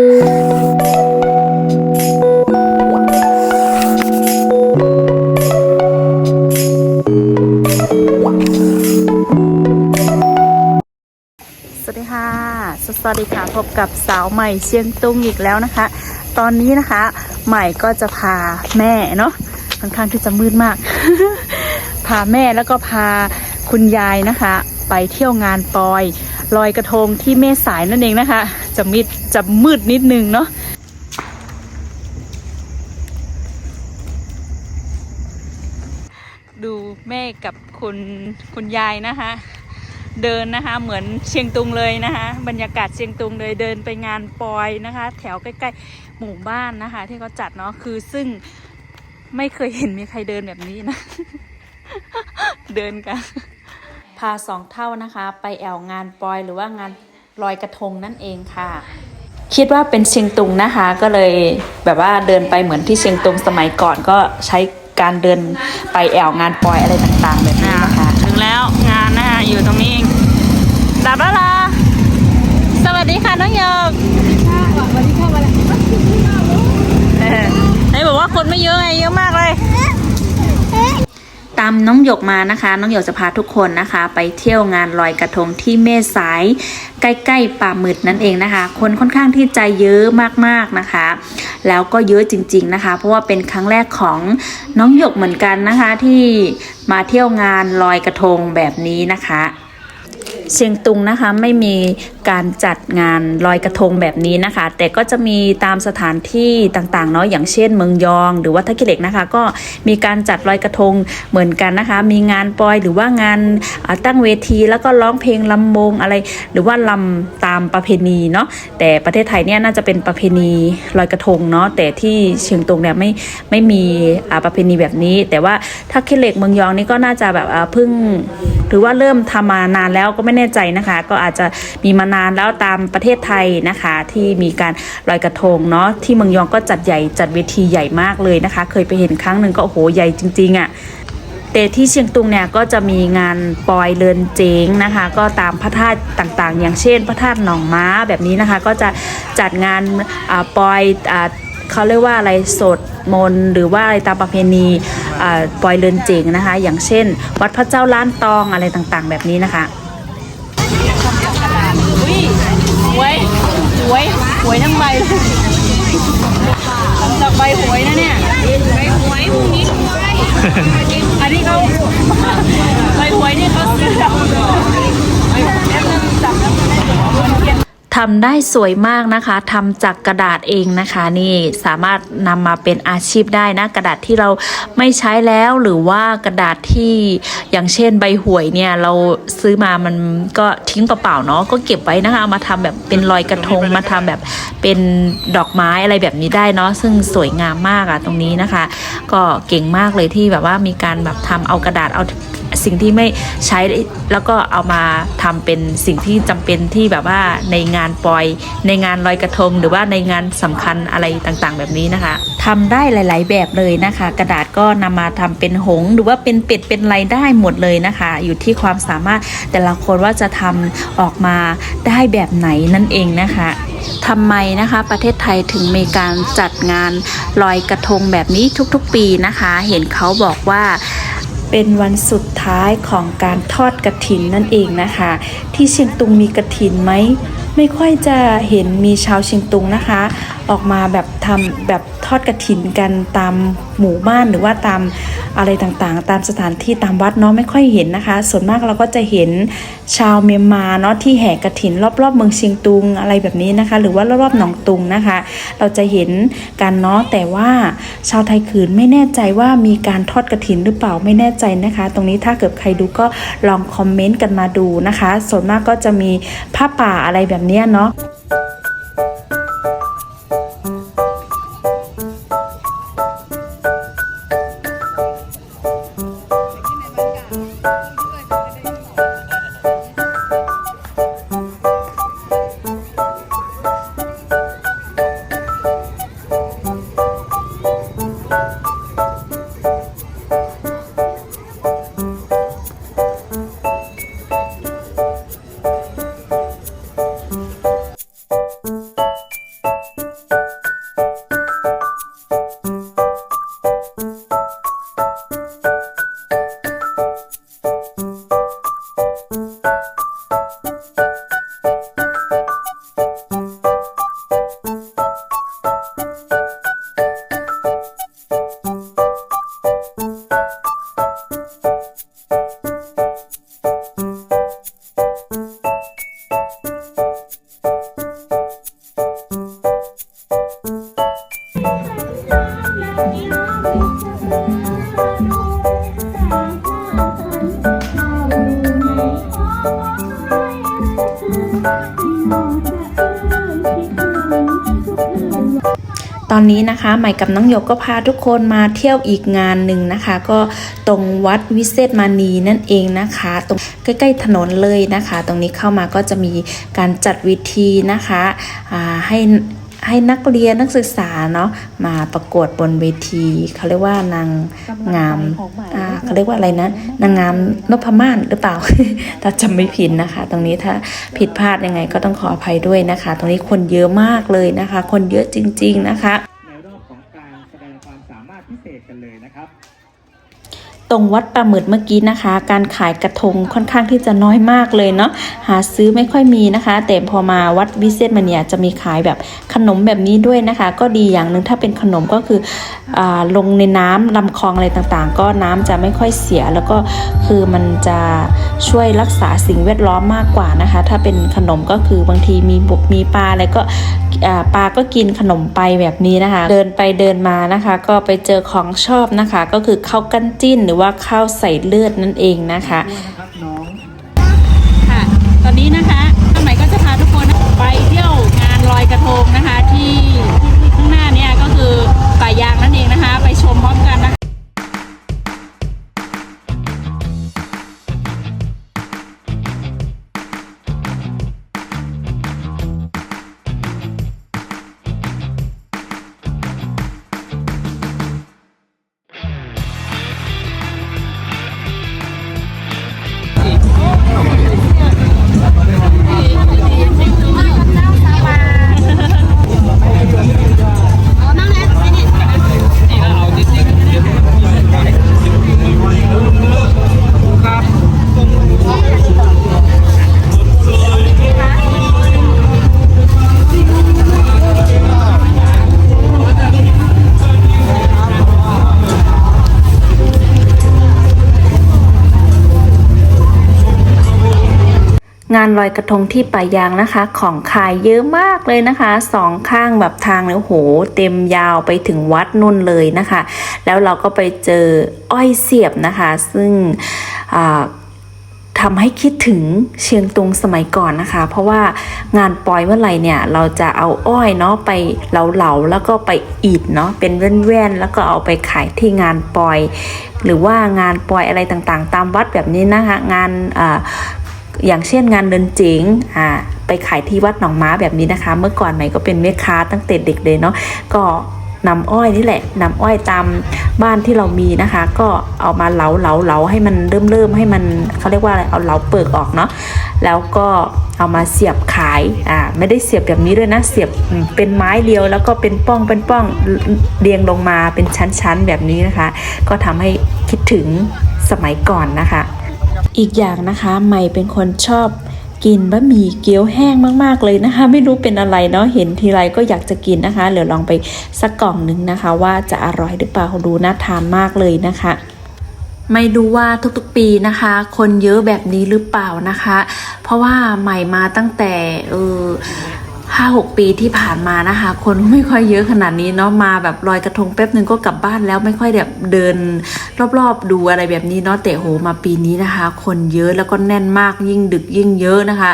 สวัสดีค่ะ สวัสดีค่ะ พบกับสาวใหม่เชียงตุงอีกแล้วนะคะ ตอนนี้นะคะ ใหม่ก็จะพาแม่เนาะค่อนข้างที่จะมืดมาก พาแม่แล้วก็พาคุณยายนะคะ ไปเที่ยวงานปอย ลอยกระทงที่แม่สายนั่นเองนะคะ จะมิดจะมืดนิดนึงเนาะดูแม่กับคุณคุณยายนะคะเดินนะคะเหมือนเชียงตุงเลยนะคะบรรยากาศเชียงตุงเลยเดินไปงานปอยนะคะ แถวใกล้ๆหมู่บ้านนะคะ ที่เขาจัดเนาะคือซึ่งไม่เคยเห็นมีใครเดินแบบนี้นะ เดินกัน พาสองเท่านะคะ ไปแอวงานปอยหรือว่างานลอยกระทงนั่นเองค่ะ คิดว่าเป็นเชียงตุงนะคะ ก็เลยแบบว่าเดินไปเหมือนที่เชียงตุงสมัยก่อนก็ใช้การเดินไปแอวงานปอยอะไรต่างๆแบบนี้นะคะถึงแล้วงานนะคะอยู่ตรงนี้เองดับแล้วล่ะสวัสดีค่ะน้องหยกสวัสดีค่ะสวัสดีค่ะไหนบอกว่าคนไม่เยอะไงเยอะมากเลย ตามน้องหยกมานะคะ น้องหยกจะพาทุกคนนะคะ ไปเที่ยวงานลอยกระทงที่เมษายใกล้ๆป่าหมึดนั่นเองนะคะ คนค่อนข้างที่ใจเยอะมากๆนะคะ แล้วก็เยอะจริง ๆนะคะ เพราะว่าเป็นครั้งแรกของน้องหยกเหมือนกันนะคะที่มาเที่ยวงานลอยกระทงแบบนี้นะคะ เชียงตุงนะคะไม่มีการจัดงานลอยกระทงแบบนี้นะคะ แต่ก็จะมีตามสถานที่ต่างๆเนาะอย่างเช่นเมืองยอง หรือว่าทักกิเล็กนะคะ ก็มีการจัดลอยกระทงเหมือนกันนะคะ มีงานปอยหรือว่างานตั้งเวทีแล้วก็ร้องเพลงลำวงอะไร หรือว่าลำตามประเพณีเนาะแต่ประเทศไทยเนี่ยน่าจะเป็นประเพณีลอยกระทงเนาะแต่ที่เชียงตุงเนี่ยไม่ไม่มีประเพณีแบบนี้ แต่ว่าถ้าคิเล็กเมืองยองนี่ก็น่าจะแบบเพิ่ง หรือว่าเริ่มทำมานานแล้วก็ไม่แแน่ใจนะคะ ก็อาจจะมีมานานแล้วตามประเทศไทยนะคะ ที่มีการลอยกระทงเนาะที่เมืองยองก็จัดใหญ่จัดเวทีใหญ่มากเลยนะคะ เคยไปเห็นครั้งหนึ่งก็โอ้โหใหญ่จริง ๆอะ่ะแต่ที่เชียงตุงเนี่ยก็จะมีงานปอยเลินเจงนะคะ ก็ตามพระธาตุต่างๆ อย่างเช่น พระธาตุหนองม้าแบบนี้นะคะ ก็จะจัดงานอาปอยอเขาเรียกว่าอะไรสดมนหรือว่าอะไรตามประเพณีอ่าปอยเลินเจงนะคะ อย่างเช่น วัดพระเจ้าล้านตองอะไรต่างๆ แบบนี้นะคะ หวยหวยทั้งใบทำจากใบหวยนะเนี่ยใบหวยพวกนี้อันนี้เขาใบหวยนี่เขาซื้อจาก ทำได้สวยมากนะคะทำจากกระดาษเองนะคะ นี่สามารถนำมาเป็นอาชีพได้นะ กระดาษที่เราไม่ใช้แล้วหรือว่ากระดาษที่อย่างเช่นใบหวยเนี่ยเราซื้อมามันก็ทิ้งเปล่าๆเนาะก็เก็บไว้นะคะเอามาทำแบบเป็นลอยกระทงมาทำแบบเป็นดอกไม้อะไรแบบนี้ได้เนาะซึ่งสวยงามมากอะตรงนี้นะคะ ก็เก่งมากเลยที่แบบว่ามีการแบบทำเอากระดาษเอา สิ่งที่ไม่ใช้แล้วก็เอามาทำเป็นสิ่งที่จำเป็นที่แบบว่าในงานปอย ในงานลอยกระทง หรือว่าในงานสำคัญอะไรต่างๆ แบบนี้นะคะทำได้หลาย ๆ แบบเลยนะคะ กระดาษก็นำมาทำเป็นหงส์หรือว่าเป็นเป็ดเป็นอะไรได้หมดเลยนะคะ อยู่ที่ความสามารถแต่ละคนว่าจะทำออกมาได้แบบไหนนั่นเองนะคะทำไมนะคะประเทศไทยถึงมีการจัดงานลอยกระทงแบบนี้ทุกๆปีนะคะ เห็นเขาบอกว่า เป็นวันสุดท้ายของการทอดกระถินนั่นเองนะคะ ที่เชียงตุงมีกระถินไหมไม่ค่อยจะเห็นมีชาวเชียงตุงนะคะ ออกมาแบบทำแบบ ดกระถินกันตามหมู่บ้านหรือว่าตามอะไรต่างๆ ตามสถานที่ตามวัดเนาะไม่ค่อยเห็นนะคะ ส่วนมากเราก็จะเห็นชาวเมียนมาเนาะที่แห่กระถิน รอบๆเมืองเชียงตุงอะไรแบบนี้นะคะ หรือว่ารอบๆหนองตุงนะคะ เราจะเห็นกันเนาะแต่ว่าชาวไทยขืนไม่แน่ใจว่ามีการทอดกระถินหรือเปล่าไม่แน่ใจนะคะ ตรงนี้ถ้าเกิดใครดูก็ลองคอมเมนต์กันมาดูนะคะ ส่วนมากก็จะมีผ้าป่าอะไรแบบนี้เนาะ ตอนนี้นะคะใหม่กับน้องหยกก็พาทุกคนมาเที่ยวอีกงานหนึ่งนะคะ ก็ตรงวัดวิเศษมานีนั่นเองนะคะ ตรงใกล้ๆถนนเลยนะคะ ตรงนี้เข้ามาก็จะมีการจัดวิธีนะคะให้ให้นักเรียนนักศึกษาเนาะมาประกวดบนเวทีเขาเรียกว่านางงาม เขาเรียกว่าอะไรนะ นางงามนพม่านหรือเปล่า ถ้าจำไม่ผิดนะคะ ตรงนี้ถ้าผิดพลาดยังไงก็ต้องขออภัยด้วยนะคะ ตรงนี้คนเยอะมากเลยนะคะ คนเยอะจริง ๆนะคะ ตรงวัดประหมึดเมื่อกี้นะคะ การขายกระทงค่อนข้างที่จะน้อยมากเลยเนาะหาซื้อไม่ค่อยมีนะคะ แต่พอมาวัดวิเศษมาเนี่ยจะมีขายแบบขนมแบบนี้ด้วยนะคะ ก็ดีอย่างหนึ่งถ้าเป็นขนมก็คืออลงในน้ำลำคลองอะไรต่างๆ ก็น้ำจะไม่ค่อยเสีย แล้วก็คือมันจะช่วยรักษาสิ่งแวดล้อมมากกว่านะคะ ถ้าเป็นขนมก็คือบางทีมีบุกมีปลาอะไรก็ปลาก็กินขนมไปแบบนี้นะคะ เดินไปเดินมานะคะ ก็ไปเจอของชอบนะคะ ก็คือข้าวกั้นจิ้นหรือว่าข้าวใส่เลือดนั่นเองนะคะค่ะ ตอนนี้นะคะทำไมก็จะพาทุกคนไปเที่ยวงานลอยกระทงนะ งานลอยกระทงที่ป่ายางนะคะ ของขายเยอะมากเลยนะคะสองข้างแบบทางเนี่ยโห เต็มยาวไปถึงวัดนุ่นเลยนะคะ แล้วเราก็ไปเจออ้อยเสียบนะคะ ซึ่งทำให้คิดถึงเชียงตุงสมัยก่อนนะคะ เพราะว่างานปอยเมื่อไหร่เนี่ย เราจะเอาอ้อยเนาะไปเหลาๆแล้วก็ไปอีดเนาะเป็นแว่นๆแล้วก็เอาไปขายที่งานปอย หรือว่างานปอยอะไรต่างๆ ตามวัดแบบนี้นะคะ งาน อย่างเช่นงานเดินเจ๋งอ่าไปขายที่วัดหนองม้าแบบนี้นะคะ เมื่อก่อนใหม่ก็เป็นแม่ค้าตั้งแต่เด็กเลยเนาะก็นำอ้อยนี่แหละนำอ้อยตามบ้านที่เรามีนะคะ ก็เอามาเหลาเหลาเหลาให้มันเริ่มเริ่มให้มันเขาเรียกว่าอะไรเอาเหลาเปลือกออกเนาะแล้วก็เอามาเสียบขายอ่าไม่ได้เสียบแบบนี้ด้วยนะเสียบเป็นไม้เดียวแล้วก็เป็นป้องเป็นป้องเรียงลงมาเป็นชั้นๆแบบนี้นะคะ ก็ทำให้คิดถึงสมัยก่อนนะคะ อีกอย่างนะคะใหม่เป็นคนชอบกินบะหมี่เกี๊ยวแห้งมาก ๆ เลยนะคะ ไม่รู้เป็นอะไรเนาะเห็นทีไรก็อยากจะกินนะคะเดี๋ยวลองไปสักกล่องหนึ่งนะคะ ว่าจะอร่อยหรือเปล่าดูน่าทานมากเลยนะคะไม่รู้ว่าทุกๆปีนะคะ คนเยอะแบบนี้หรือเปล่านะคะ เพราะว่าใหม่มาตั้งแต่เออ ห้าหกปีที่ผ่านมานะคะ คนไม่ค่อยเยอะขนาดนี้เนาะมาแบบลอยกระทงแป๊บหนึ่งก็กลับบ้านแล้วไม่ค่อยแบบเดิน รอบๆดูอะไรแบบนี้เนาะแต่โหมาปีนี้นะคะ คนเยอะแล้วก็แน่นมากยิ่งดึกยิ่งเยอะนะคะ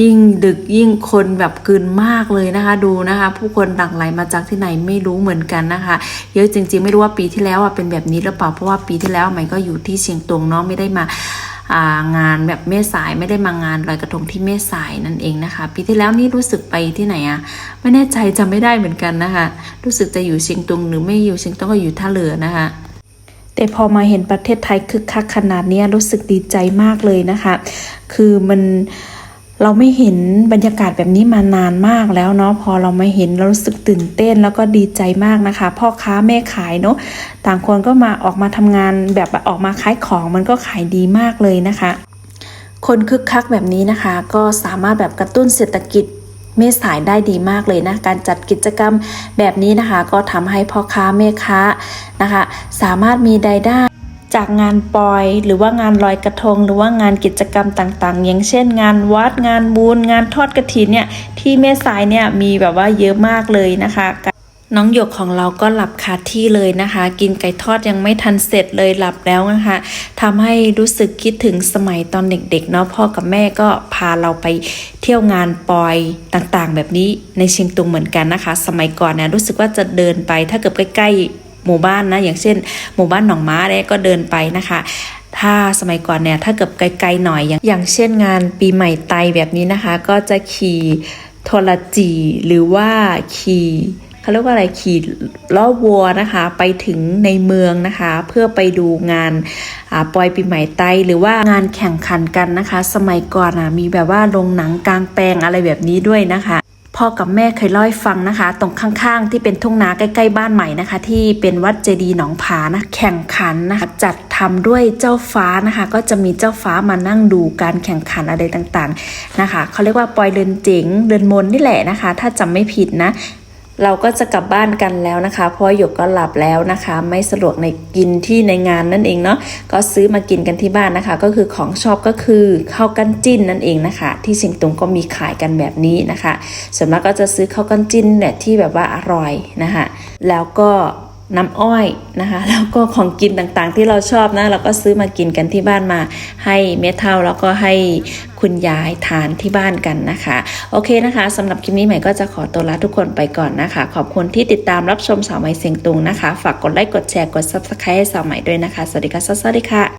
ยิ่งดึกยิ่งคนแบบเกินมากเลยนะคะ ดูนะคะ ผู้คนหลั่งไหลมาจากที่ไหนไม่รู้เหมือนกันนะคะ เยอะจริงๆ ไม่รู้ว่าปีที่แล้วอะเป็นแบบนี้หรือเปล่าเพราะว่าปีที่แล้วใหม่ก็อยู่ที่เชียงตุงเนาะไม่ได้มาางานแบบแม่สายไม่ได้มางานลอยกระทงที่แม่สายนั่นเองนะคะ ปีที่แล้วนี่รู้สึกไปที่ไหนอะไม่แน่ใจจำไม่ได้เหมือนกันนะคะ รู้สึกจะอยู่เชียงตุงหรือไม่อยู่เชียงตุงก็อยู่ท่าเรือนะคะแต่พอมาเห็นประเทศไทยคึกคักขนาดนี้รู้สึกดีใจมากเลยนะคะ คือมัน เราไม่เห็นบรรยากาศแบบนี้มานานมากแล้วเนาะพอเรามาเห็นเรารู้สึกตื่นเต้นแล้วก็ดีใจมากนะคะ พ่อค้าแม่ขายเนาะต่างคนก็มาออกมาทำงานแบบออกมาขายของมันก็ขายดีมากเลยนะคะ คนคึกคักแบบนี้นะคะ ก็สามารถแบบกระตุ้นเศรษฐกิจเมษายได้ดีมากเลยนะ การจัดกิจกรรมแบบนี้นะคะ ก็ทำให้พ่อค้าแม่ค้านะคะ สามารถมีรายได้ จากงานปอยหรือว่างานลอยกระทง หรือว่างานกิจกรรมต่างๆ อย่างเช่น งานวัดงานบุญงานทอดกระถินเนี่ยที่แม่สายเนี่ยมีแบบว่าเยอะมากเลยนะคะน้องหยกของเราก็หลับคาที่เลยนะคะ กินไก่ทอดยังไม่ทันเสร็จเลยหลับแล้วนะคะทำให้รู้สึกคิดถึงสมัยตอนเด็กๆเนาะพ่อกับแม่ก็พาเราไปเที่ยวงานปอยต่างๆ แบบนี้ในเชียงตุงเหมือนกันนะคะ สมัยก่อนเนี่ยรู้สึกว่าจะเดินไปถ้าเกิดใกล้ๆ หมู่บ้านนะอย่างเช่น หมู่บ้านหนองม้าเนี่ยก็เดินไปนะคะถ้าสมัยก่อนเนี่ยถ้าเกิดไกลๆหน่อยอย่างอย่างเช่นงานปีใหม่ไตแบบนี้นะคะ ก็จะขี่โทรจีหรือว่าขี่เขาเรียกว่าอะไรขี่ล้อวัวนะคะ ไปถึงในเมืองนะคะ เพื่อไปดูงานอ่าปอยปีใหม่ไตหรือว่างานแข่งขันกันนะคะ สมัยก่อนอะมีแบบว่าโรงหนังกลางแปลงอะไรแบบนี้ด้วยนะคะ พ่อกับแม่เคยเล่าให้ฟังนะคะ ตรงข้างๆ ที่เป็นทุ่งนาใกล้ๆบ้านใหม่นะคะ ที่เป็นวัดเจดีหนองผานะแข่งขันนะคะจัดทำด้วยเจ้าฟ้านะคะ ก็จะมีเจ้าฟ้ามานั่งดูการแข่งขันอะไรต่างๆนะคะเขาเรียกว่าปอยเดินเจ๋งเดินมนนี่แหละนะคะ ถ้าจำไม่ผิดนะ เราก็จะกลับบ้านกันแล้วนะคะ เพราะหยกก็หลับแล้วนะคะ ไม่สะดวกในกินที่ในงานนั่นเองเนาะก็ซื้อมากินกันที่บ้านนะคะ ก็คือของชอบก็คือข้าวกั้นจิ้นนั่นเองนะคะ ที่สิงตุงก็มีขายกันแบบนี้นะคะส่วนมากก็จะซื้อข้าวกั้นจิ้นเนี่ยที่แบบว่าอร่อยนะคะแล้วก็ น้ำอ้อยนะคะแล้วก็ของกินต่างๆ ที่เราชอบนะเราก็ซื้อมากินกันที่บ้านมา ให้เมเท่าแล้วก็ให้คุณยายทานที่บ้านกันนะคะ โอเคนะคะสำหรับคลิปนี้ใหม่ก็จะขอตัวลาทุกคนไปก่อนนะคะ ขอบคุณที่ติดตามรับชมสาวใหม่เสียงตุงนะคะ ฝากกดไลค์กดแชร์กด subscribe ให้สาวใหม่ด้วยนะคะ สวัสดีค่ะสวัสดีค่ะ